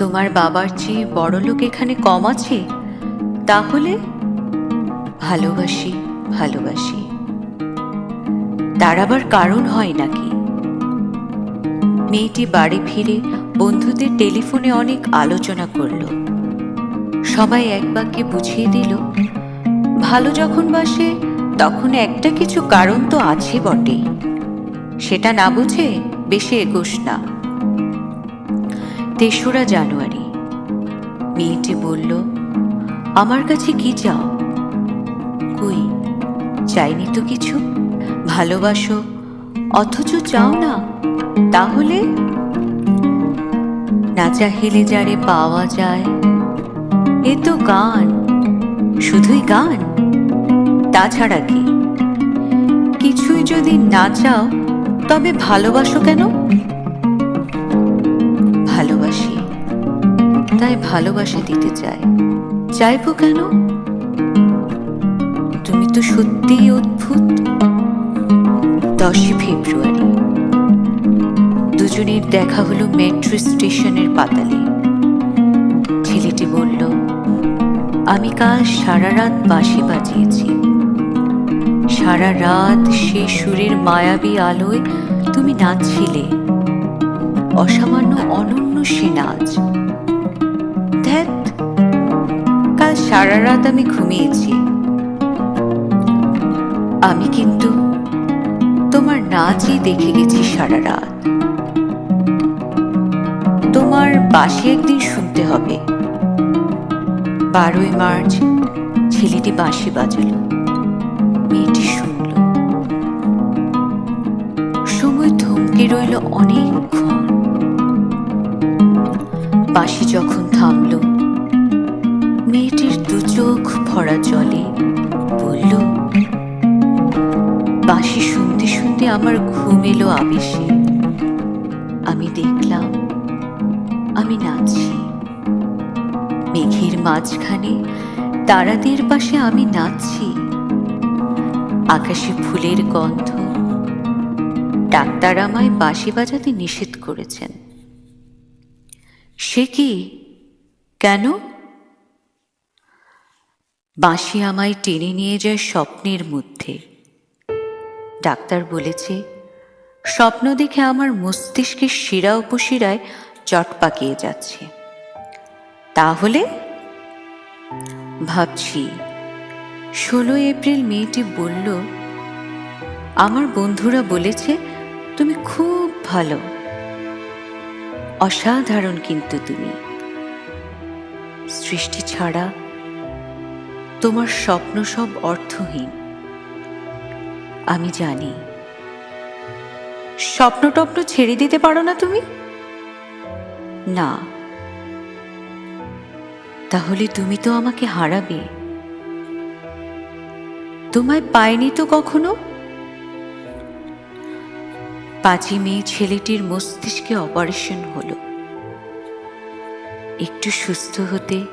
তোমার বাবার চেয়ে বড় লোক এখানে কম আছে? তাহলে? ভালোবাসি ভালোবাসি। তার আবার কারণ হয় নাকি? মেয়েটি বাড়ি ফিরে বন্ধুদের টেলিফোনে অনেক আলোচনা করল। সবাই এক বাক্যে বুঝিয়ে দিল, ভালো যখন বাসে, তখন একটা কিছু কারণ তো আছে বটেই। সেটা না বুঝে বেশি এগোস না। তেসরা জানুয়ারি। মেয়েটি বলল, আমার কাছে কি চাও? কই, চাইনি তো কিছু। ভালোবাসো, অথচ চাও না, তাহলে? না চাহিলে যারে পাওয়া যায়, এ তো গান, শুধুই গান। তাছাড়া কি? কিছুই যদি না চাও, তবে ভালোবাসো কেন? তাই ভালোবাসা দিতে চাই চাইব কেন? তুমি তো সত্যিই অদ্ভুত। দশই ফেব্রুয়ারি। দুজনের দেখা হলো মেট্রো স্টেশনের পাতালে। ছেলেটি বলল, আমি কাল সারা রাত বাঁশি বাজিয়েছি। সারা রাত সে সুরের মায়াবী আলোয় তুমি নাচছিলে। অসামান্য অনন্য সে নাচ। সারা রাত আমি ঘুমিয়েছি। আমি কিন্তু তোমার নাচই দেখে গেছি সারা রাত তোমার বাসি একদিন শুনতে হবে। বারোই মার্চ ছেলেটি বাঁশি বাজালো। মেয়েটি শুনল। সময় থমকে রইল অনেকক্ষণ। বাঁশি যখন থামল ভরা জলে বলল, বাঁশি শুনতে শুনতে আমার ঘুম এলো আবেশে। আমি দেখলাম, আমি নাচছি। মেঘের মাঝখানে তারাদের পাশে আমি নাচছি। আকাশে ফুলের গন্ধ। ডাক্তার আমায় বাঁশি বাজাতে নিষেধ করেছেন। সে কি? কেন? বাঁশি আমায় টেনে নিয়ে যায় স্বপ্নের মধ্যে। ডাক্তার বলেছে, স্বপ্ন দেখে আমার মস্তিষ্কের শিরা উপশিরায় চট পাকিয়ে যাচ্ছে। তাহলে? ভাবছি ষোলো এপ্রিল মেয়েটি বলল, আমার বন্ধুরা বলেছে তুমি খুব ভালো। অসাধারণ কিন্তু তুমি। সৃষ্টি ছাড়া তোমার স্বপ্ন সব অর্থহীন। আমি জানি। স্বপ্ন টপ্ন ছেড়ে দিতে পারো না তুমি? না। তাহলে তুমি তো আমাকে হারাবে। তোমায় পায়নি তো কখনো? পাঁচই মে ছেলেটির মস্তিষ্কে অপারেশন হলো। একটু সুস্থ হতে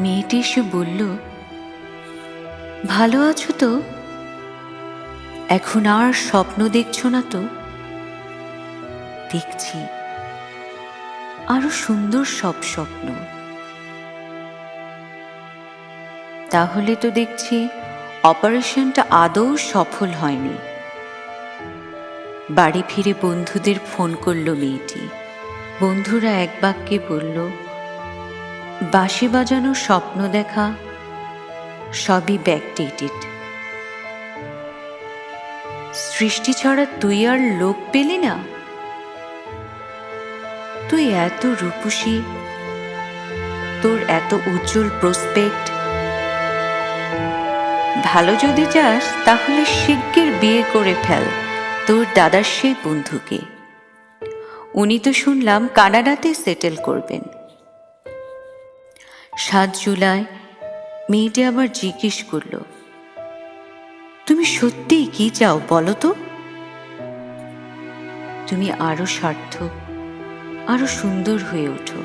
মেয়েটি এসে বলল ভালো আছো তো? এখন আর স্বপ্ন দেখছ না তো? দেখছি। আরও সুন্দর সব স্বপ্ন। তাহলে তো দেখছি অপারেশনটা আদৌ সফল হয়নি। বাড়ি ফিরে বন্ধুদের ফোন করল মেয়েটি। বন্ধুরা এক বাক্যে বলল, বাঁশি বাজানোর স্বপ্ন দেখা সবই ব্যাকডেটেড সৃষ্টি ছাড়া তুই আর লোক পেলি না? তুই এত রূপসী, তোর এত উজ্জ্বল প্রসপেক্ট ভালো যদি চাস, তাহলে শিগগির বিয়ে করে ফেল তোর দাদার সেই বন্ধুকে। উনি তো শুনলাম কানাডাতে সেটেল করবেন। সাত জুলাই মেয়েটি আবার জিজ্ঞেস করল, তুমি সত্যিই কি চাও বলো তো? তুমি আরও সার্থক, আরও সুন্দর হয়ে ওঠো।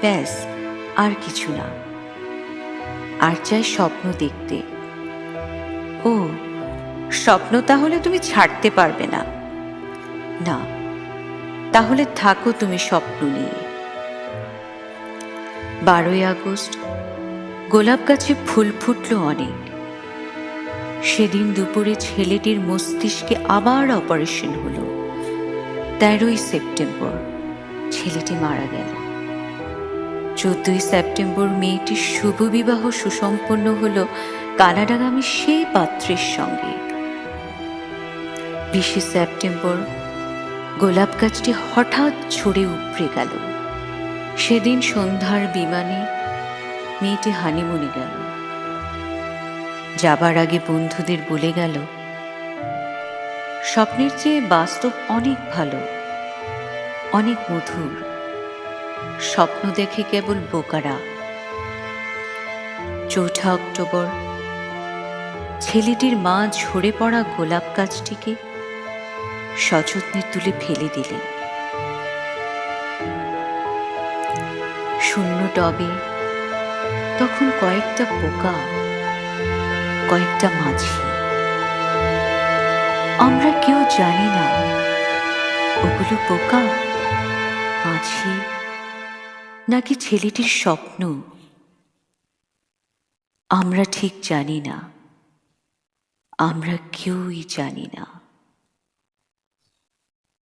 ব্যাস, আর কিছু না। আর চাই স্বপ্ন দেখতে। ও, স্বপ্ন তাহলে তুমি ছাড়তে পারবে না। না, তাহলে থাকো তুমি স্বপ্ন নিয়ে। বারোই আগস্ট গোলাপ গাছে ফুল ফুটল অনেক। সেদিন দুপুরে ছেলেটির মস্তিষ্কে আবার অপারেশন হলো। তেরোই সেপ্টেম্বর, ছেলেটি মারা গেল। চোদ্দই সেপ্টেম্বর মেয়েটির শুভ বিবাহ সুসম্পন্ন হলো কানাডাগামী সেই পাত্রের সঙ্গে। বিশে সেপ্টেম্বর, গোলাপ গাছটি হঠাৎ ছড়ে উপড়ে গেল। সেদিন সন্ধ্যার বিমানে মেয়েটি হানিমুনে গেল। যাবার আগে বন্ধুদের বলে গেল, স্বপ্নের চেয়ে বাস্তব অনেক ভালো, অনেক মধুর। স্বপ্ন দেখে কেবল বোকারা। চৌঠা অক্টোবর, ছেলেটির মা ঝরে পড়া গোলাপ গাছটিকে সযত্নে তুলে ফেলে দিলেন। শূন্য টবে তখন কয়েকটা পোকা, কয়েকটা মাঝি আমরা কেউ জানি না, ওগুলো পোকা মাঝি নাকি ছেলেটির স্বপ্ন? আমরা ঠিক জানি না, আমরা কেউই জানি না।